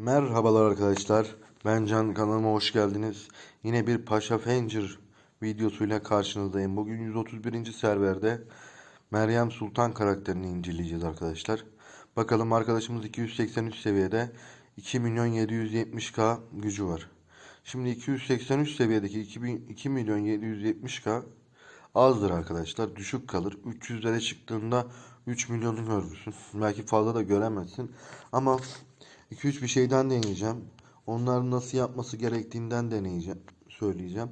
Merhabalar arkadaşlar. Ben Can kanalıma hoş geldiniz. Yine bir Paşa Fencir videosuyla karşınızdayım. Bugün 131. serverde Meryem Sultan karakterini inceleyeceğiz arkadaşlar. Bakalım arkadaşımız 283 seviyede 2 milyon 770k gücü var. Şimdi 283 seviyedeki 2000 2 milyon 770k azdır arkadaşlar. Düşük kalır. 300'lere çıktığında 3 milyonu görürsün. Belki fazla da göremezsin. Ama 2-3 bir şeyden deneyeceğim. Onların nasıl yapması gerektiğinden deneyeceğim. Söyleyeceğim.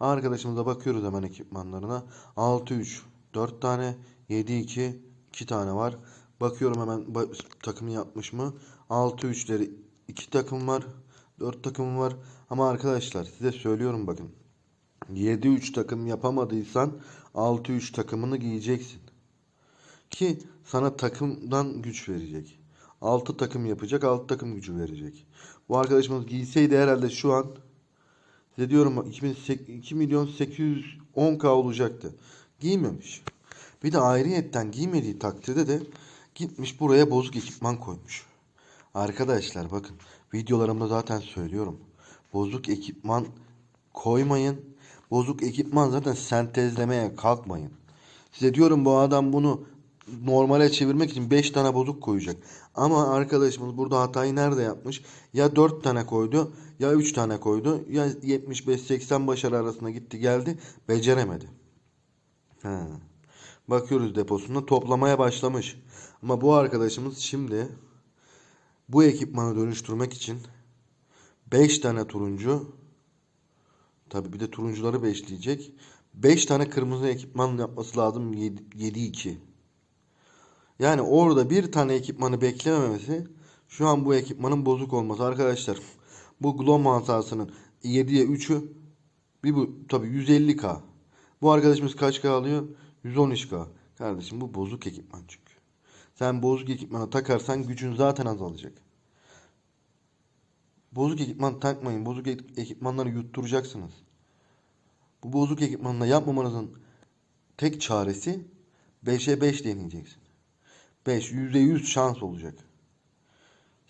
Arkadaşımıza bakıyoruz hemen ekipmanlarına. 6-3 4 tane. 7-2 2 tane var. Bakıyorum hemen ba- yapmış mı? 6-3'leri 2 takım var. 4 takım var. Ama arkadaşlar size söylüyorum bakın. 7-3 takım yapamadıysan 6-3 takımını giyeceksin. Ki sana takımdan güç verecek. 6 takım yapacak, 6 takım gücü verecek. Bu arkadaşımız giyseydi herhalde şu an size diyorum 2 milyon 810k olacaktı. Giymemiş. Bir de ayrıyetten giymediği takdirde de gitmiş buraya bozuk ekipman koymuş. Arkadaşlar bakın videolarımda zaten söylüyorum. Bozuk ekipman koymayın. Bozuk ekipman zaten sentezlemeye kalkmayın. Size diyorum bu adam bunu normale çevirmek için 5 tane bozuk koyacak. Ama arkadaşımız burada hatayı nerede yapmış? Ya 4 tane koydu ya 3 tane koydu. Ya 75-80 başarı arasında gitti geldi beceremedi. He. Bakıyoruz deposunda toplamaya başlamış. Ama bu arkadaşımız şimdi bu ekipmanı dönüştürmek için 5 tane turuncu tabi bir de turuncuları beşleyecek. 5 tane kırmızı ekipman yapması lazım 7-2. Yani orada bir tane ekipmanı beklememesi şu an bu ekipmanın bozuk olması. Arkadaşlar bu Glom hatasının 7'ye 3'ü bir bu tabi 150k. Bu arkadaşımız kaç k alıyor? 113k. Kardeşim bu bozuk ekipman çünkü. Sen bozuk ekipmanı takarsan gücün zaten azalacak. Bozuk ekipman takmayın. Bozuk ek- ekipmanları yutturacaksınız. Bu bozuk ekipmanla yapmamanızın tek çaresi 5'e 5 deneyeceksin. 5 %100 şans olacak.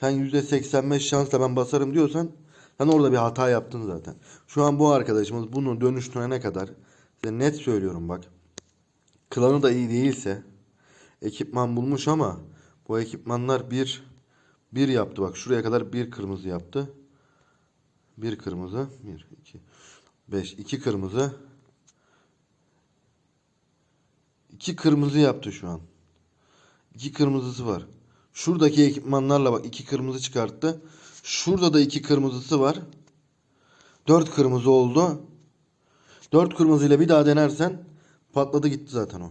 Sen %85 şansla ben basarım diyorsan sen orada bir hata yaptın zaten. Şu an bu arkadaşımız bunu dönüştürene kadar size net söylüyorum bak. Klanı da iyi değilse ekipman bulmuş ama bu ekipmanlar bir bir yaptı bak şuraya kadar bir kırmızı yaptı. Bir kırmızı, bir, iki, beş, iki kırmızı. İki kırmızı yaptı şu an. İki kırmızısı var. Şuradaki ekipmanlarla bak iki kırmızı çıkarttı. Şurada da iki kırmızısı var. Dört kırmızı oldu. Dört kırmızıyla bir daha denersen patladı gitti zaten o.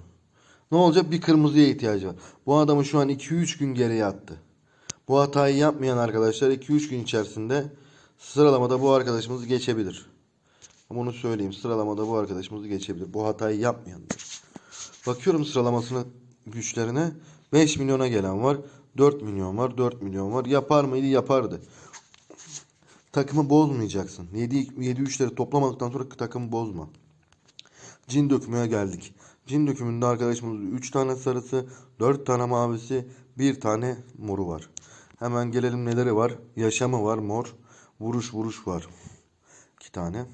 Ne olacak? Bir kırmızıya ihtiyacı var. Bu adamı şu an 2-3 gün geriye attı. Bu hatayı yapmayan arkadaşlar 2-3 gün içerisinde sıralamada bu arkadaşımızı geçebilir. Bunu söyleyeyim. Sıralamada bu arkadaşımızı geçebilir. Bu hatayı yapmayandır. Bakıyorum sıralamasına güçlerine 5 milyona gelen var. 4 milyon var. 4 milyon var. Yapar mıydı? Yapardı. Takımı bozmayacaksın. 7 7 3'leri toplamadıktan sonra takımı bozma. Cin dökümüne geldik. Cin dökümünde arkadaşımız 3 tane sarısı, 4 tane mavisi, 1 tane moru var. Hemen gelelim neleri var? Yaşamı var mor. Vuruş vuruş var. 2 tane.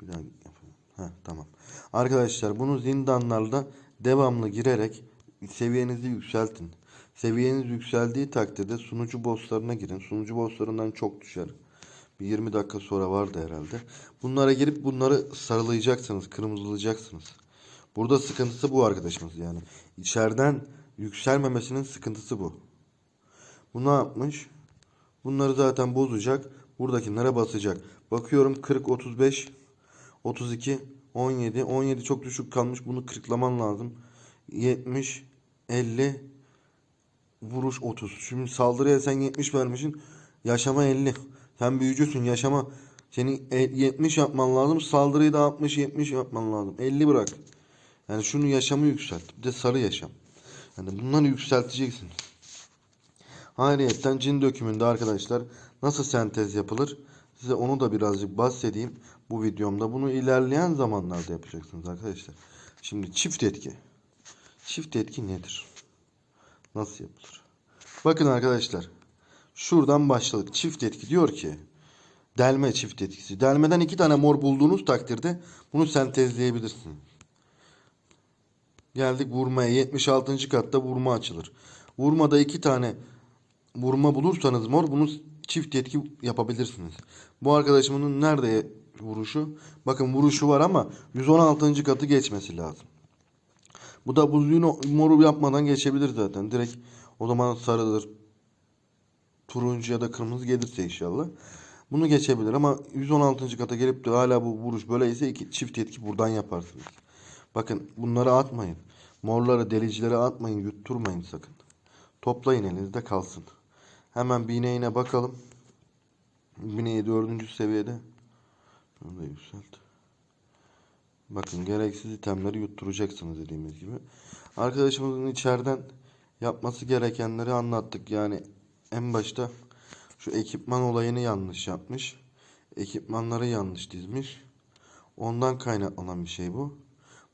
Bir daha yapalım. Heh, tamam. Arkadaşlar bunu zindanlarda devamlı girerek seviyenizi yükseltin. Seviyeniz yükseldiği takdirde sunucu bosslarına girin. Sunucu bosslarından çok düşer. Bir 20 dakika sonra vardı herhalde. Bunlara girip bunları sarılayacaksınız, kırmızılayacaksınız. Burada sıkıntısı bu arkadaşımız yani. İçeriden yükselmemesinin sıkıntısı bu. Bu ne yapmış? Bunları zaten bozacak. Buradakilere basacak. Bakıyorum 40, 35, 32, 17. 17 çok düşük kalmış. Bunu kırklaman lazım. 70, 50, vuruş 30. Şimdi saldırıya sen 70 vermişsin. Yaşama 50. Sen büyücüsün yaşama. Senin e- 70 yapman lazım. Saldırıyı da 60 70 yapman lazım. 50 bırak. Yani şunu yaşamı yükselt. Bir de sarı yaşam. Yani bunları yükselteceksiniz. Ayrıyetten cin dökümünde arkadaşlar nasıl sentez yapılır? Size onu da birazcık bahsedeyim bu videomda. Bunu ilerleyen zamanlarda yapacaksınız arkadaşlar. Şimdi çift etki. Çift etki nedir? Nasıl yapılır? Bakın arkadaşlar. Şuradan başladık. Çift etki diyor ki delme çift etkisi. Delmeden iki tane mor bulduğunuz takdirde bunu sentezleyebilirsin. Geldik vurmaya. 76. katta vurma açılır. Vurmada iki tane vurma bulursanız mor bunu çift etki yapabilirsiniz. Bu arkadaşımın nerede vuruşu? Bakın vuruşu var ama 116. katı geçmesi lazım. Bu da buzluğunu moru yapmadan geçebilir zaten. Direkt o zaman sarıdır. Turuncu ya da kırmızı gelirse inşallah. Bunu geçebilir ama 116. kata gelip de hala bu vuruş böyleyse iki çift etki buradan yaparsınız. Bakın bunları atmayın. Morları delicileri atmayın yutturmayın sakın. Toplayın elinizde kalsın. Hemen bineğine bakalım. Bineği dördüncü seviyede. Bunu da yükselt. Bakın gereksiz itemleri yutturacaksınız dediğimiz gibi. Arkadaşımızın içeriden yapması gerekenleri anlattık. Yani en başta şu ekipman olayını yanlış yapmış. Ekipmanları yanlış dizmiş. Ondan kaynaklanan bir şey bu.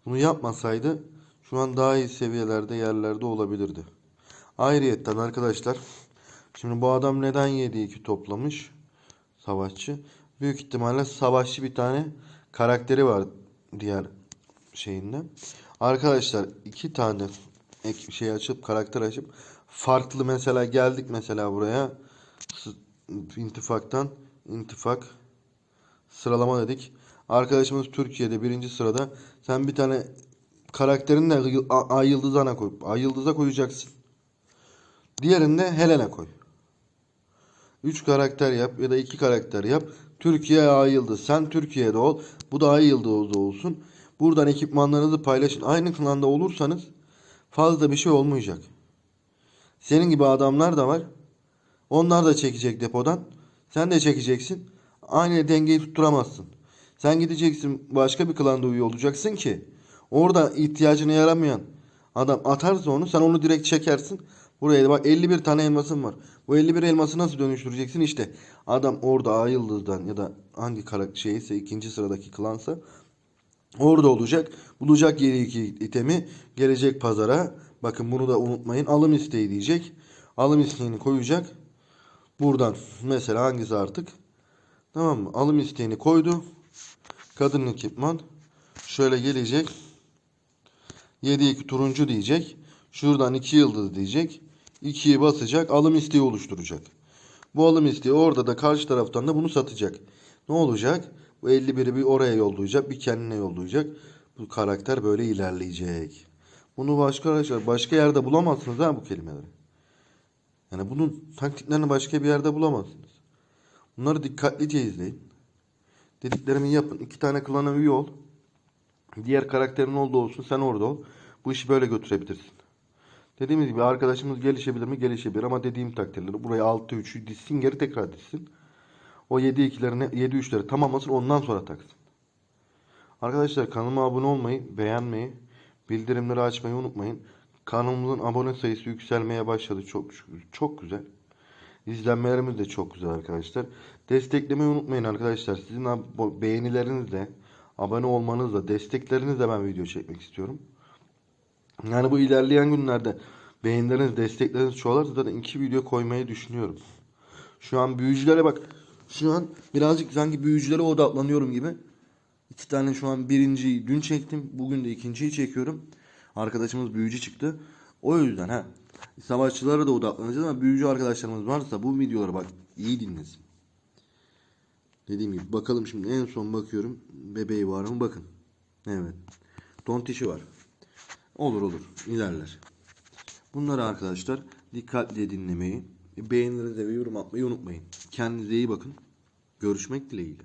Bunu yapmasaydı şu an daha iyi seviyelerde yerlerde olabilirdi. Ayrıyetten arkadaşlar şimdi bu adam neden 7-2 toplamış? Savaşçı. Büyük ihtimalle savaşçı bir tane karakteri var diğer şeyinde. Arkadaşlar iki tane ek şey açıp karakter açıp farklı mesela geldik mesela buraya intifaktan intifak sıralama dedik. Arkadaşımız Türkiye'de birinci sırada. Sen bir tane karakterini de Ay Yıldız'a koy. Ay Yıldız'a koyacaksın. Diğerini de Helen'e koy. 3 karakter yap ya da 2 karakter yap. Türkiye Ay Yıldız. Sen Türkiye'de ol. Bu da Ay Yıldız'da olsun. Buradan ekipmanlarınızı paylaşın. Aynı klanda olursanız fazla bir şey olmayacak. Senin gibi adamlar da var. Onlar da çekecek depodan. Sen de çekeceksin. Aynı dengeyi tutturamazsın. Sen gideceksin başka bir klanda üye olacaksın ki orada ihtiyacına yaramayan adam atarsa onu sen onu direkt çekersin. Buraya da bak 51 tane elmasın var. Bu 51 elması nasıl dönüştüreceksin işte. Adam orada A yıldızdan ya da hangi karakter şeyse ikinci sıradaki klansa Orada olacak. Bulacak yeri iki itemi. Gelecek pazara. Bakın bunu da unutmayın. Alım isteği diyecek. Alım isteğini koyacak. Buradan mesela hangisi artık? Tamam mı? Alım isteğini koydu. Kadın ekipman. Şöyle gelecek. 7-2 turuncu diyecek. Şuradan 2 yıldız diyecek. 2'yi basacak. Alım isteği oluşturacak. Bu alım isteği orada da karşı taraftan da bunu satacak. Ne olacak? Bu 51'i bir oraya yollayacak, bir kendine yollayacak. Bu karakter böyle ilerleyecek. Bunu başka arkadaşlar başka yerde bulamazsınız ha bu kelimeleri. Yani bunun taktiklerini başka bir yerde bulamazsınız. Bunları dikkatlice izleyin. Dediklerimi yapın. İki tane klana üye. Diğer karakterin olduğu olsun sen orada ol. Bu işi böyle götürebilirsin. Dediğimiz gibi arkadaşımız gelişebilir mi? Gelişebilir ama dediğim takdirleri buraya 6-3'ü dizsin geri tekrar dizsin. O 7-2'lerini 7-3'leri tamamlasın ondan sonra taksın. Arkadaşlar kanalıma abone olmayı, beğenmeyi, bildirimleri açmayı unutmayın. Kanalımızın abone sayısı yükselmeye başladı. Çok. Çok güzel. İzlenmelerimiz de çok güzel arkadaşlar. Desteklemeyi unutmayın arkadaşlar. Sizin beğenilerinizle, abone olmanızla, desteklerinizle ben video çekmek istiyorum. Yani bu ilerleyen günlerde beğenileriniz, destekleriniz çoğalarsa zaten iki video koymayı düşünüyorum. Şu an büyücülere bak. Şu an birazcık sanki büyücülere odaklanıyorum gibi. İki tane şu an birinciyi dün çektim. Bugün de ikinciyi çekiyorum. Arkadaşımız büyücü çıktı. O yüzden ha. Savaşçılara da odaklanacağız ama büyücü arkadaşlarımız varsa bu videoları bak iyi dinlesin. Dediğim gibi bakalım şimdi en son bakıyorum. Bebeği var mı bakın. Evet. Tontişi var. Olur olur ilerler. Bunları arkadaşlar dikkatli dinlemeyi, beğenilerinize ve yorum atmayı unutmayın. Kendinize iyi bakın. Görüşmek dileğiyle.